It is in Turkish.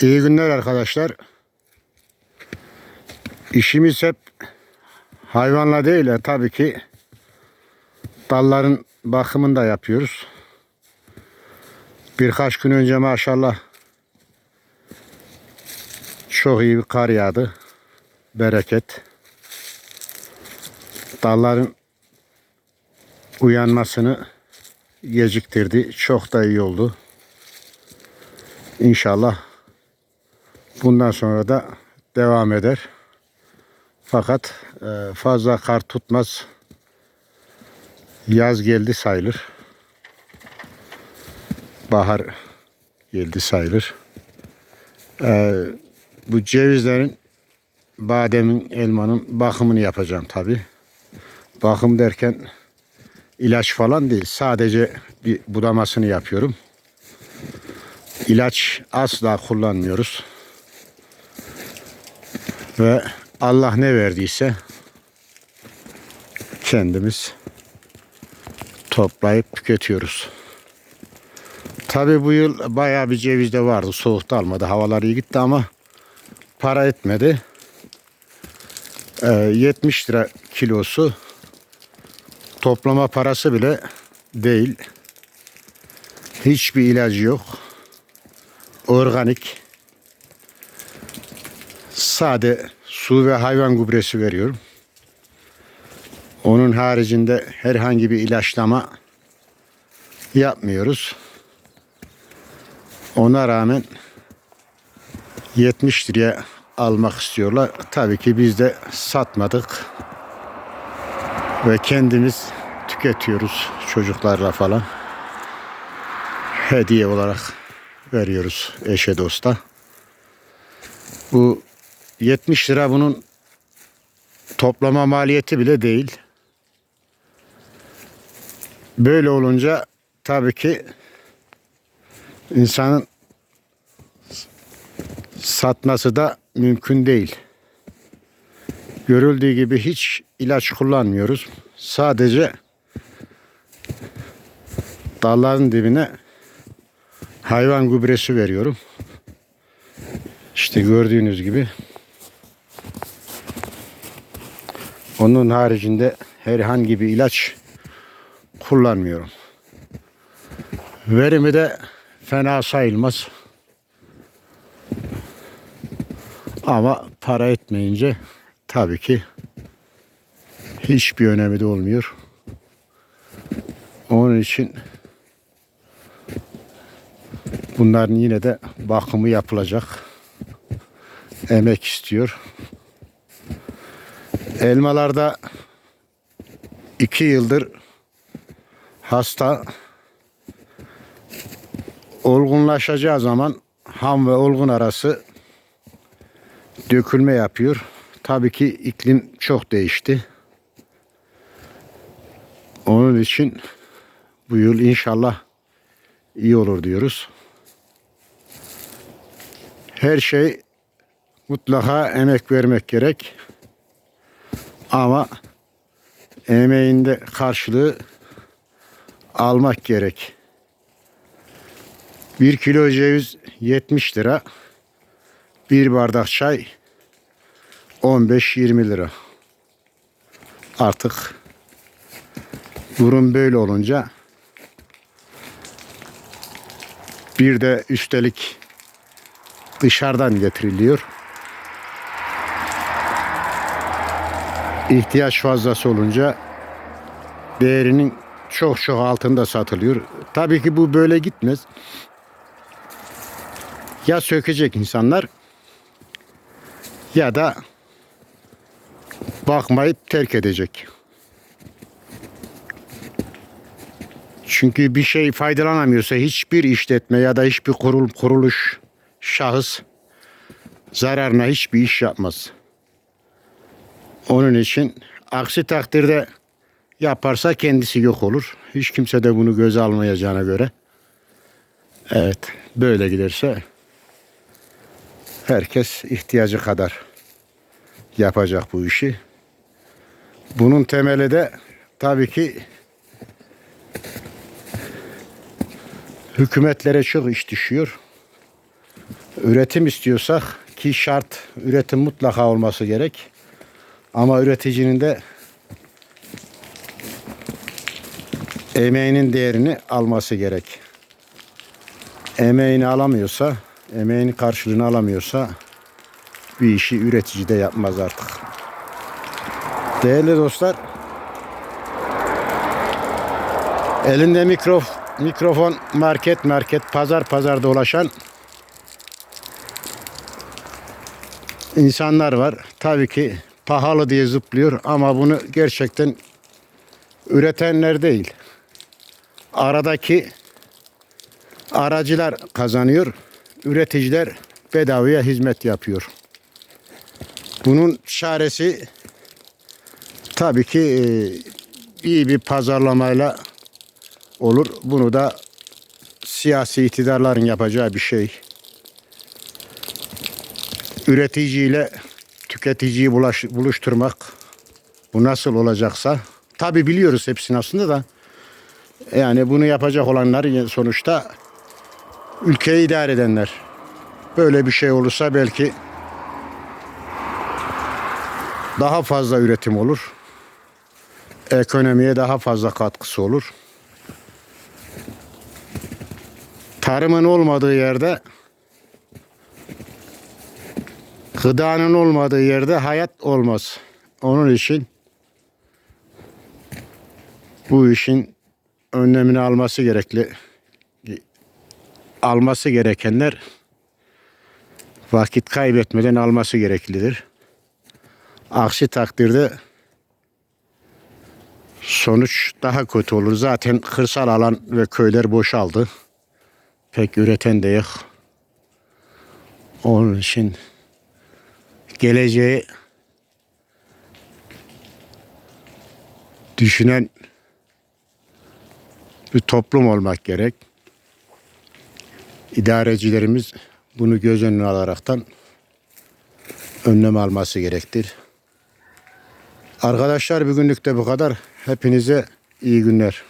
İyi günler arkadaşlar. İşimiz hep hayvanla değil de tabii ki dalların bakımını da yapıyoruz. Birkaç gün önce maşallah çok iyi bir kar yağdı. Bereket. Dalların uyanmasını geciktirdi. Çok da iyi oldu. İnşallah bundan sonra da devam eder. Fakat e, fazla kar tutmaz. Yaz geldi sayılır. Bahar geldi sayılır. E, bu cevizlerin, bademin, elmanın bakımını yapacağım tabi. Bakım derken ilaç falan değil. Sadece bir budamasını yapıyorum. İlaç asla kullanmıyoruz. Ve Allah ne verdiyse kendimiz toplayıp tüketiyoruz. Tabi bu yıl bayağı bir ceviz de vardı. Soğukta almadı. Havalar iyi gitti ama para etmedi. Ee, 70 lira kilosu toplama parası bile değil. Hiçbir ilacı yok. Organik. Sade su ve hayvan gübresi veriyorum. Onun haricinde herhangi bir ilaçlama yapmıyoruz. Ona rağmen 70 liraya almak istiyorlar. Tabii ki biz de satmadık. Ve kendimiz tüketiyoruz çocuklarla falan. Hediye olarak veriyoruz eşe dosta. Bu 70 lira bunun toplama maliyeti bile değil. Böyle olunca tabii ki insanın satması da mümkün değil. Görüldüğü gibi hiç ilaç kullanmıyoruz. Sadece dalların dibine hayvan gübresi veriyorum. İşte gördüğünüz gibi. Onun haricinde herhangi bir ilaç kullanmıyorum. Verimi de fena sayılmaz. Ama para etmeyince tabii ki hiçbir önemi de olmuyor. Onun için bunların yine de bakımı yapılacak. Emek istiyor. Elmalarda iki yıldır hasta olgunlaşacağı zaman ham ve olgun arası dökülme yapıyor. Tabii ki iklim çok değişti. Onun için bu yıl inşallah iyi olur diyoruz. Her şey mutlaka emek vermek gerek. Ama emeğinde karşılığı almak gerek. Bir kilo ceviz 70 lira. Bir bardak çay 15-20 lira. Artık durum böyle olunca bir de üstelik dışarıdan getiriliyor. İhtiyaç fazlası olunca değerinin çok çok altında satılıyor. Tabii ki bu böyle gitmez. Ya sökecek insanlar ya da bakmayıp terk edecek. Çünkü bir şey faydalanamıyorsa hiçbir işletme ya da hiçbir kurul kuruluş şahıs zararına hiçbir iş yapmaz. Onun için aksi takdirde yaparsa kendisi yok olur. Hiç kimse de bunu göze almayacağına göre. Evet böyle giderse herkes ihtiyacı kadar yapacak bu işi. Bunun temeli de tabii ki hükümetlere çok iş düşüyor. Üretim istiyorsak ki şart üretim mutlaka olması gerek. Ama üreticinin de emeğinin değerini alması gerek. Emeğini alamıyorsa, emeğinin karşılığını alamıyorsa bir işi üretici de yapmaz artık. Değerli dostlar, elinde mikrof, mikrofon market market pazar pazar dolaşan insanlar var. Tabii ki pahalı diye zıplıyor ama bunu gerçekten üretenler değil. Aradaki aracılar kazanıyor. Üreticiler bedavaya hizmet yapıyor. Bunun çaresi tabii ki e, iyi bir pazarlamayla olur. Bunu da siyasi iktidarların yapacağı bir şey. Üreticiyle tüketiciyi bulaş, buluşturmak bu nasıl olacaksa tabi biliyoruz hepsini aslında da yani bunu yapacak olanlar sonuçta ülkeyi idare edenler. Böyle bir şey olursa belki daha fazla üretim olur. Ekonomiye daha fazla katkısı olur. Tarımın olmadığı yerde gıdanın olmadığı yerde hayat olmaz. Onun için bu işin önlemini alması gerekli. Alması gerekenler vakit kaybetmeden alması gereklidir. Aksi takdirde sonuç daha kötü olur. Zaten kırsal alan ve köyler boşaldı. Pek üreten de yok. Onun için geleceği düşünen bir toplum olmak gerek. İdarecilerimiz bunu göz önüne alaraktan önlem alması gerektir. Arkadaşlar bugünlük de bu kadar. Hepinize iyi günler.